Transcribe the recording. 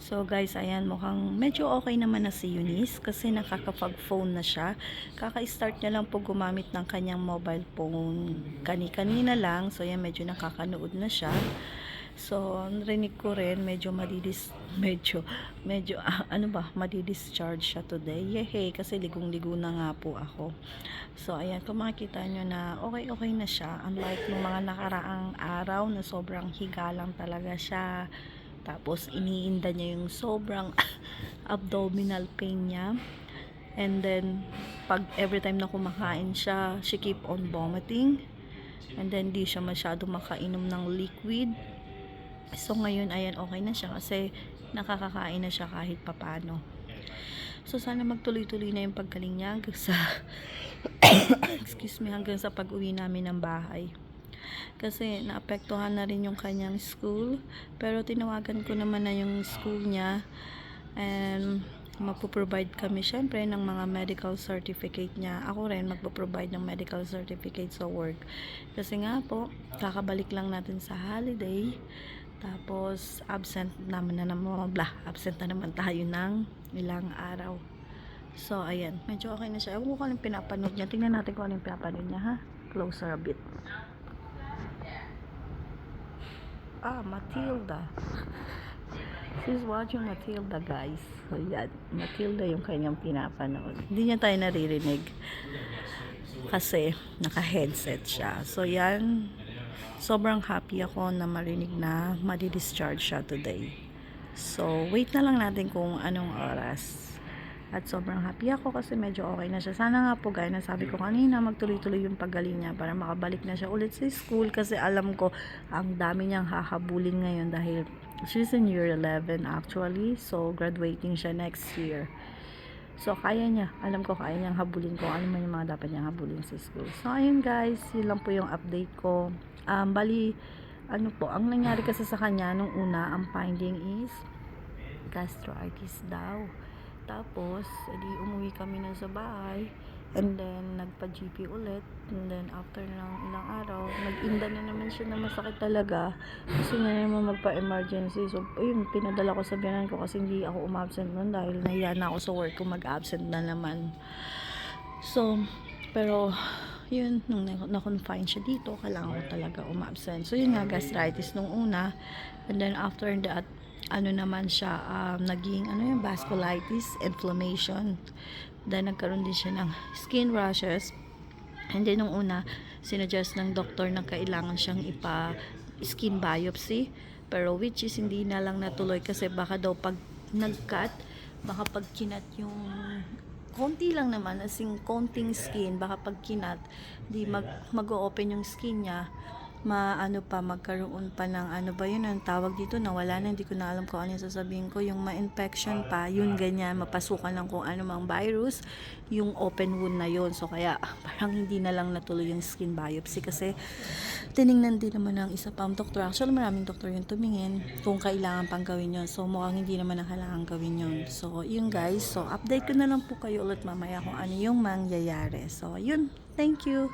So guys, ayan, mukhang medyo okay naman na si Eunice kasi nakakapag-phone na siya. Kaka-start niya lang po gumamit ng kanyang mobile phone kani-kanina lang. So ayan, medyo nakakanood na siya. So, narinig ko rin, medyo madidis, medyo, medyo, ah, ano ba, madidischarge siya today. Yehey, kasi ligong-ligo na nga po ako. So, ayan, kung makikita nyo na okay-okay na siya. Unlike yung mga nakaraang araw na sobrang higa lang talaga siya. Tapos, iniinda niya yung sobrang abdominal pain niya. And then, pag every time na kumakain siya, she keep on vomiting. And then, di siya masyado makainom ng liquid. So, ngayon, ayan, okay na siya kasi nakakakain na siya kahit papano. So, sana magtuloy-tuloy na yung paggaling niya hanggang sa excuse me, hanggang sa pag-uwi namin ng bahay. Kasi naapektuhan na rin yung kanyang school. Pero tinawagan ko naman na yung school niya. And magpo-provide kami syempre ng mga medical certificate niya. Ako rin magpo-provide ng medical certificate sa work. Kasi nga po, kakabalik lang natin sa holiday. Tapos absent naman na naman, blah, absent na naman tayo ng ilang araw. So, ayan. Medyo okay na siya. Ewan ko kung anong pinapanood niya. Tingnan natin kung anong pinapanood niya, ha? Closer a bit. Ah, Matilda. She's watching Matilda, guys. So, yan. Matilda yung kanyang pinapanood. Hindi niya tayo naririnig. Kasi, naka-headset siya. So, yan. Sobrang happy ako na marinig na madi-discharge siya today. So, wait na lang natin kung anong oras. At sobrang happy ako kasi medyo okay na siya. Sana nga po gaya na sabi ko kanina, magtuloy-tuloy yung paggaling niya para makabalik na siya ulit sa school kasi alam ko ang dami niyang hahabulin ngayon dahil she's in year 11 actually. So, graduating siya next year. So, kaya niya. Alam ko kaya niyang habulin kung ano man yung mga dapat niyang habulin sa school. So, ayun guys. Yun lang po yung update ko. Um, bali, ano po, ang nangyari kasi sa kanya nung una, ang finding is gastritis daw. Tapos, edi umuwi kami na sa bahay. And then, nagpa-GP ulit. And then, after ng ilang araw, nag-inda na naman siya na masakit talaga. Gusto niya naman magpa-emergency. So, ayun, pinadala ko sa biyanan ko kasi hindi ako umabsent nun dahil nahiya na ako sa work ko mag-absent na naman. So, pero, yun, nung na- na-confine siya dito, kailangan ko talaga umabsent. So, yun nga, gastritis nung una. And then, after that, ano naman siya, um, naging, ano yung vasculitis, inflammation. Then, nagkaroon din siya ng skin rashes. And then, nung una, sinuggest ng doktor na kailangan siyang ipa skin biopsy. Pero which is hindi na lang natuloy kasi baka daw pag nag-cut, baka pag kinat yung konti lang naman, as in konting skin, baka pag kinat, di mag, mag-open yung skin niya, maano pa, magkaroon pa ng ano ba yun, ang tawag dito, nawala na, hindi ko na alam kung ano yung sasabihin ko, yung ma-infection pa, yun ganyan, mapasukan ng kung ano mang virus, yung open wound na yun. So, kaya, parang hindi na lang natuloy yung skin biopsy kasi tiningnan din naman ng isa pang doktor. Actually, maraming doktor yung tumingin kung kailangan pang gawin yun. So, mukhang hindi naman na kailangan gawin yun. So, yun guys. So, update ko na lang po kayo ulit mamaya kung ano yung mangyayari. So, yun. Thank you.